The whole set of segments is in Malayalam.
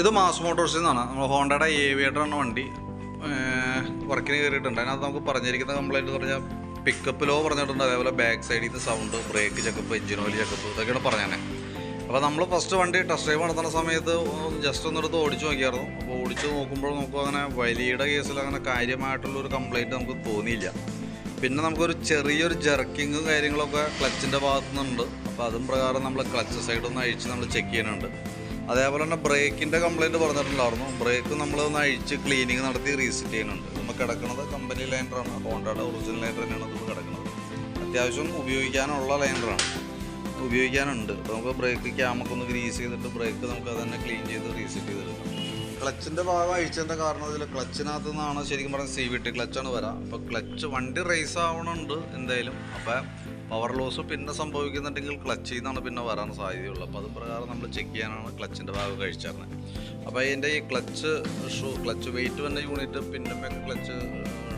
ഇത് മാസ് മോട്ടോഴ്സിൽ നിന്നാണ്. നമ്മൾ ഹോണ്ടയുടെ ഏവിയേറ്റർ എന്ന വണ്ടി. വർക്കിന് കയറിയിട്ടുണ്ട് അതിനകത്ത് നമുക്ക് പറഞ്ഞിരിക്കുന്ന കംപ്ലൈന്റ് എന്ന് പറഞ്ഞാൽ പിക്കപ്പ് ലോ പറഞ്ഞിട്ടുണ്ട്. അതേപോലെ ബാക്ക് സൈഡിൽ നിന്ന് sound brake checkup engine oil checkup ഇതൊക്കെയാണ് പറഞ്ഞത്. അപ്പോൾ നമ്മൾ ഫസ്റ്റ് വണ്ടി ടെസ്റ്റ് ഡ്രൈവ് നടത്തുന്ന സമയത്ത് ജസ്റ്റ് ഒന്നെടുത്ത് ഓടിച്ചു നോക്കിയായിരുന്നു. അപ്പോൾ ഓടിച്ച് നോക്കുമ്പോൾ നമുക്ക് അങ്ങനെ വലിയുടെ കേസിൽ അങ്ങനെ കാര്യമായിട്ടുള്ള ഒരു കംപ്ലൈന്റ് നമുക്ക് തോന്നിയില്ല. പിന്നെ നമുക്കൊരു ചെറിയൊരു ജർക്കിങ്ങും കാര്യങ്ങളൊക്കെ ക്ലച്ചിന്റെ ഭാഗത്തു നിന്നുണ്ട് അപ്പോൾ അതും പ്രകാരം നമ്മൾ ക്ലച്ച് സൈഡൊന്ന് അഴിച്ച് നമ്മൾ ചെക്ക് ചെയ്യുന്നുണ്ട് അതേപോലെ തന്നെ ബ്രേക്കിന്റെ കംപ്ലൈന്റ് പറഞ്ഞിട്ടുണ്ടായിരുന്നു. ബ്രേക്ക് നമ്മൾ അഴിച്ച് ക്ലീനിങ് നടത്തി റീസെറ്റ് ചെയ്യുന്നുണ്ട്. നമ്മൾ കിടക്കുന്നത് കമ്പനി ലൈൻഡറാണ് ഹോണ്ടയുടെ ഒറിജിനൽ ലൈൻഡർ തന്നെയാണ് നമ്മൾ കിടക്കുന്നത്. അത്യാവശ്യം ഉപയോഗിക്കാനുള്ള ലൈൻഡറാണ് ഉപയോഗിക്കാനുണ്ട്. നമുക്ക് ബ്രേക്ക് ക്യാമൊക്കെ ഒന്ന് ഗ്രീസ് ചെയ്തിട്ട് ബ്രേക്ക് നമുക്ക് അത് തന്നെ ക്ലീൻ ചെയ്ത് റീസെറ്റ് ചെയ്തെടുക്കാം. ക്ലച്ചിന്റെ ഭാഗം അഴിച്ചതിന്റെ കാരണം ഇതിൽ ക്ലച്ചിനകത്ത് നിന്നാണ് ശരിക്കും പറഞ്ഞാൽ സി വി ടി ക്ലച്ചാണ് വരാം. അപ്പോൾ ക്ലച്ച് വണ്ടി റേസ് ആവണുണ്ട് എന്തായാലും. അപ്പോൾ പവർ ലോസ് പിന്നെ സംഭവിക്കുന്നുണ്ടെങ്കിൽ ക്ലച്ചിൽ നിന്നാണ് പിന്നെ വരാൻ സാധ്യതയുള്ളത് അപ്പോൾ അത് പ്രകാരം നമ്മൾ ചെക്ക് ചെയ്യാനാണ് ക്ലച്ചിന്റെ ഭാഗം കഴിച്ചറിഞ്ഞത് അപ്പോൾ അതിന്റെ ഈ ക്ലച്ച് ഷൂ ക്ലച്ച് വെയിറ്റ് വന്ന യൂണിറ്റ് പിന്നെ ക്ലച്ച്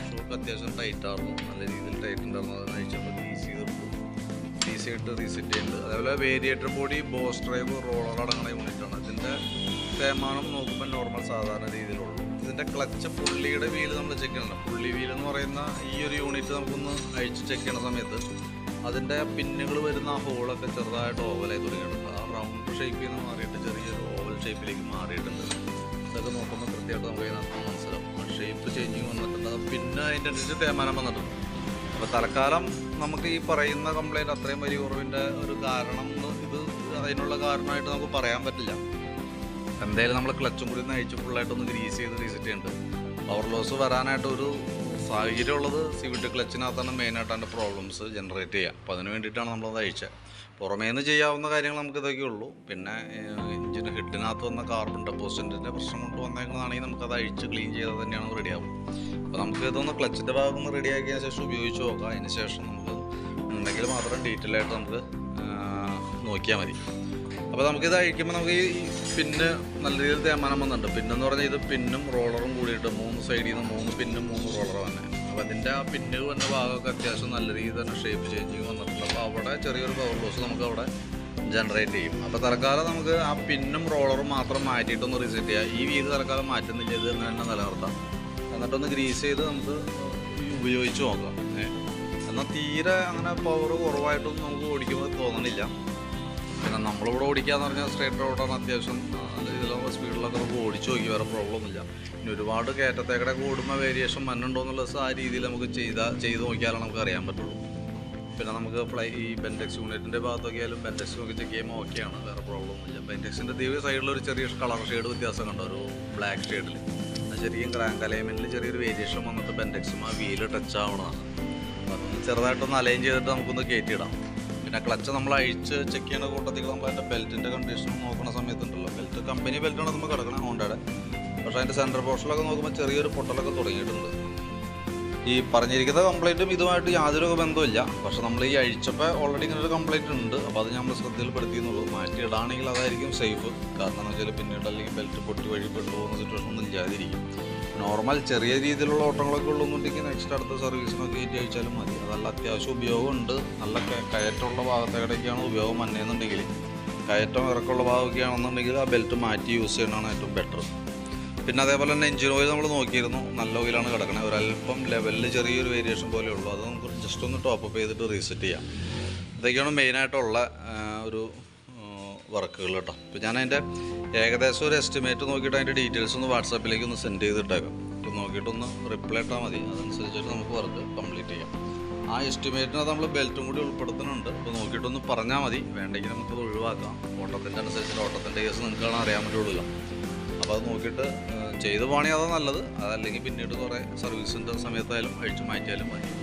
ഷൂക്ക് അത്യാവശ്യം ടൈറ്റ് ആയിരുന്നു. നല്ല രീതിയിൽ ടൈറ്റ് ഉണ്ടായിരുന്നു. അത് കഴിച്ചപ്പോൾ ഈസി ഈസി ആയിട്ട് റീസെറ്റ് ചെയ്യുന്നുണ്ട് അതേപോലെ variator body boss drive roller അടങ്ങുന്ന യൂണിറ്റാണ് ഇതിന്റെ തേമാനം നോക്കുമ്പോൾ നോർമൽ സാധാരണ രീതിയിലുള്ളൂ. ഇതിന്റെ ക്ലച്ച് പുള്ളിയുടെ വീൽ നമ്മൾ ചെക്ക് ചെയ്യണം. പുള്ളി വീൽ എന്ന് പറയുന്ന ഈ ഒരു യൂണിറ്റ് നമുക്കൊന്ന് അഴിച്ച് ചെക്ക് ചെയ്യുന്ന സമയത്ത് അതിന്റെ പിന്നുകൾ വരുന്ന ആ ഹോളൊക്കെ ചെറുതായിട്ട് ഓവലായി തുടങ്ങിയിട്ടുണ്ട്. ആ റൗണ്ട് ഷേപ്പിൽ നിന്ന് മാറിയിട്ട് ചെറിയൊരു ഓവൽ ഷേപ്പിലേക്ക് മാറിയിട്ടുണ്ട്. ഇതൊക്കെ നോക്കുമ്പോൾ കൃത്യമായിട്ട് നമുക്ക് ഇതിനകത്ത് മനസ്സിലാവും ഷേപ്പ് ചേഞ്ചിങ് വന്നിട്ടുണ്ട്. പിന്നെ അതിന്റെ അനുസരിച്ച് തേമാനം വന്നിട്ടുണ്ട്. അപ്പോൾ തൽക്കാലം നമുക്ക് ഈ പറയുന്ന കംപ്ലൈന്റ് അത്രയും വലിയ കുറവിന്റെ ഒരു കാരണം ഇത് അതിനുള്ള കാരണമായിട്ട് നമുക്ക് പറയാൻ പറ്റില്ല. എന്തായാലും നമ്മൾ ക്ലച്ചും കൂടി അഴിച്ച് ഫുള്ളായിട്ടൊന്ന് ഗ്രീസ് ചെയ്ത് റീസെറ്റ് ചെയ്യുന്നുണ്ട് പവർ ലോസ് വരാനായിട്ട് ഒരു സാഹചര്യം ഉള്ളത് ടി ക്ലച്ചിനകത്താണ് മെയിനായിട്ട് അതിന്റെ പ്രോബ്ലംസ് ജനറേറ്റ് ചെയ്യുക. അപ്പോൾ അതിന് വേണ്ടിയിട്ടാണ് നമ്മളത് അയച്ചത്. പുറമേ നിന്ന് ചെയ്യാവുന്ന കാര്യങ്ങൾ നമുക്ക് ഇതൊക്കെ ഉള്ളൂ. പിന്നെ എഞ്ചിന് ഹെഡിനകത്ത് വന്ന കാർബൺ ഡെപ്പോസിറ്റിന്റെ പ്രശ്നം കൊണ്ട് വന്നേക്കുന്നതാണെങ്കിൽ നമുക്കത് അഴിച്ച് ക്ലീൻ ചെയ്താൽ തന്നെയാണ് റെഡിയാവും അപ്പോൾ നമുക്ക് ഇതൊന്ന് ക്ലച്ചിന്റെ ഭാഗം ഒന്ന് റെഡിയാക്കിയതിന് ശേഷം ഉപയോഗിച്ച് നോക്കാം. അതിന് ശേഷം നമുക്ക് ഉണ്ടെങ്കിൽ മാത്രം ഡീറ്റെയിൽ ആയിട്ട് നമുക്ക് നോക്കിയാൽ മതി. അപ്പോൾ നമുക്കിത് അഴിക്കുമ്പോൾ നമുക്ക് ഈ പിന്ന് നല്ല രീതിയിൽ തേമാനം വന്നിട്ടുണ്ട്. പിന്നെന്ന് പറഞ്ഞാൽ ഇത് പിന്നും റോളറും കൂടിയിട്ട് മൂന്ന് സൈഡിൽ നിന്ന് മൂന്ന് പിന്നും മൂന്ന് റോളറും തന്നെ. അപ്പോൾ അതിന്റെ ആ പിന്ന് വന്ന ഭാഗമൊക്കെ അത്യാവശ്യം നല്ല രീതിയിൽ തന്നെ ഷേപ്പ് ചേഞ്ചിങ് വന്നിട്ടുണ്ട്. അപ്പോൾ അവിടെ ചെറിയൊരു പവർ ലോസ് നമുക്ക് അവിടെ ജനറേറ്റ് ചെയ്യും. അപ്പോൾ തൽക്കാലം നമുക്ക് ആ പിന്നും റോളറും മാത്രം മാറ്റിയിട്ടൊന്ന് റീസെറ്റ് ചെയ്യാം. ഈ വീട് തൽക്കാലം മാറ്റുന്നില്ല. ഇത് തന്നെ തന്നെ നിലനിർത്താം. എന്നിട്ടൊന്ന് ഗ്രീസ് ചെയ്ത് നമുക്ക് ഉപയോഗിച്ച് നോക്കാം. എന്നാൽ തീരെ അങ്ങനെ പവർ കുറവായിട്ടൊന്നും നമുക്ക് ഓടിക്കുമ്പോൾ തോന്നണില്ല. പിന്നെ നമ്മളിവിടെ ഓടിക്കാന്ന് പറഞ്ഞാൽ സ്ട്രേറ്റ് റോഡാണ് അത്യാവശ്യം നല്ല സ്പീഡിലൊക്കെ നമുക്ക് ഓടിച്ചു നോക്കി വേറെ പ്രോബ്ലം ഒന്നുമില്ല ഇനി ഒരുപാട് കയറ്റത്തേക്കടെ കൂടുമ്പോൾ വേരിയേഷൻ മണ്ണുണ്ടോ എന്നുള്ളത് ആ രീതിയിൽ നമുക്ക് ചെയ്താൽ ചെയ്ത് നോക്കിയാലാണ് നമുക്ക് അറിയാൻ പറ്റുള്ളൂ. പിന്നെ നമുക്ക് ഫ്ലൈ ഈ ബെൻഡെക്സ് യൂണിറ്റിന്റെ ഭാഗത്തൊക്കെയാലും ബെൻഡെക്സ് നോക്കി ചെക്ക് ചെയ്യുമ്പോൾ ഓക്കെയാണ് വേറെ പ്രോബ്ലം ഒന്നുമില്ല ബെൻഡെക്സിന്റെ ദൈവ സൈഡിൽ ഒരു ചെറിയ കളർ ഷെയ്ഡ് വ്യത്യാസം കണ്ടു? ഒരു ബ്ലാക്ക് ഷെയ്ഡിൽ ശരിക്കും ക്രാങ്ക് അലൈൻമെന്റിൽ ചെറിയൊരു വേരിയേഷൻ വന്നിട്ട് ബെൻഡെക്സും ആ വീൽ ടച്ച് ആവണതാണ്. ചെറുതായിട്ടൊന്ന് അലൈൻ ചെയ്തിട്ട് നമുക്കൊന്ന് കയറ്റിയിടാം പിന്നെ ക്ലച്ച് നമ്മൾ അഴിച്ച് ചെക്ക് ചെയ്യുന്ന കൂട്ടത്തിൽ നമ്മൾ അതിന്റെ ബെൽറ്റിന്റെ കണ്ടീഷൻ നോക്കുന്ന സമയത്തുണ്ടല്ലോ. ബെൽറ്റ് കമ്പനി ബെൽറ്റാണ് നമ്മൾ കിടക്കണം ഹോണ്ടയുടെ പക്ഷേ അതിന്റെ സെന്റർ പോർഷനിലൊക്കെ നോക്കുമ്പോൾ ചെറിയൊരു പൊട്ടലൊക്കെ തുടങ്ങിയിട്ടുണ്ട്. ഈ പറഞ്ഞിരിക്കുന്ന കംപ്ലൈന്റും ഇതുമായിട്ട് യാതൊരു ബന്ധമില്ല പക്ഷെ നമ്മൾ ഈ അഴിച്ചപ്പോൾ ഓൾറെഡി ഇങ്ങനെ ഒരു കംപ്ലൈന്റ് ഉണ്ട്. അപ്പോൾ അത് നമ്മൾ ശ്രദ്ധയിൽപ്പെടുത്തിയെന്നുള്ളൂ മാറ്റി ഇടാണെങ്കിൽ അതായിരിക്കും സേഫ് കാരണം എന്ന് വെച്ചാൽ പിന്നീട് അല്ലെങ്കിൽ ബെൽറ്റ് പൊട്ടി വഴി പോകുന്ന സിറ്റുവേഷൻ ഒന്നും ഇല്ലാതിരിക്കും. നോർമൽ ചെറിയ രീതിയിലുള്ള ഓട്ടങ്ങളൊക്കെ ഉള്ളൂന്നുണ്ടെങ്കിൽ നെക്സ്റ്റ് അടുത്ത സർവീസിനൊക്കെ കയറ്റി അയച്ചാലും മതി. അതല്ല അത്യാവശ്യം ഉപയോഗമുണ്ട്. നല്ല കയറ്റമുള്ള ഭാഗത്തേക്കൊക്കെയാണ് ഉപയോഗം വന്നതെന്നുണ്ടെങ്കിൽ കയറ്റം ഇറക്കമുള്ള ഭാഗമൊക്കെ ആണെന്നുണ്ടെങ്കിൽ ആ ബെൽറ്റ് മാറ്റി യൂസ് ചെയ്യണതാണ് ഏറ്റവും ബെറ്റർ പിന്നെ അതേപോലെ തന്നെ എഞ്ചിൻ ഓയിൽ നമ്മൾ നോക്കിയിരുന്നു. നല്ല ഓയിലാണ് കിടക്കണത് ഒരല്പം ലെവലിൽ ചെറിയൊരു വേരിയേഷൻ പോലെ ഉള്ളൂ. അത് നമുക്ക് ജസ്റ്റ് ഒന്ന് ടോപ്പ് അപ്പ് ചെയ്തിട്ട് റീസെറ്റ് ചെയ്യാം. ഇതൊക്കെയാണ് മെയിനായിട്ടുള്ള ഒരു വർക്കുകൾ കേട്ടോ അപ്പോൾ ഞാൻ അതിന്റെ ഏകദേശം ഒരു എസ്റ്റിമേറ്റ് നോക്കിയിട്ട് അതിന്റെ ഡീറ്റെയിൽസ് ഒന്ന് വാട്സാപ്പിലേക്ക് ഒന്ന് സെൻഡ് ചെയ്തിട്ടേക്കാം. നോക്കിയിട്ടൊന്ന് റിപ്ലൈ ഇട്ടാൽ മതി. അതനുസരിച്ചിട്ട് നമുക്ക് വർക്ക് കംപ്ലീറ്റ് ചെയ്യാം. ആ എസ്റ്റിമേറ്റിനകത്ത് നമ്മൾ ബെൽറ്റും കൂടി ഉൾപ്പെടുത്തുന്നുണ്ട്. അപ്പോൾ നോക്കിയിട്ടൊന്ന് പറഞ്ഞാൽ മതി. വേണ്ടെങ്കിൽ നമുക്കത് ഒഴിവാക്കാം. ഓട്ടത്തിന്റെ അനുസരിച്ചിട്ട് ഓട്ടത്തിന്റെ കേസ് നിങ്ങൾക്കാണ് അറിയാൻ പറ്റുള്ളൂ അപ്പോൾ അത് നോക്കിയിട്ട് ചെയ്തു പോകണേ അതാണ് നല്ലത്? അതല്ലെങ്കിൽ പിന്നീട് കുറേ സർവീസിന്റെ സമയത്തായാലും അഴിച്ചു മാറ്റിയാലും മതി.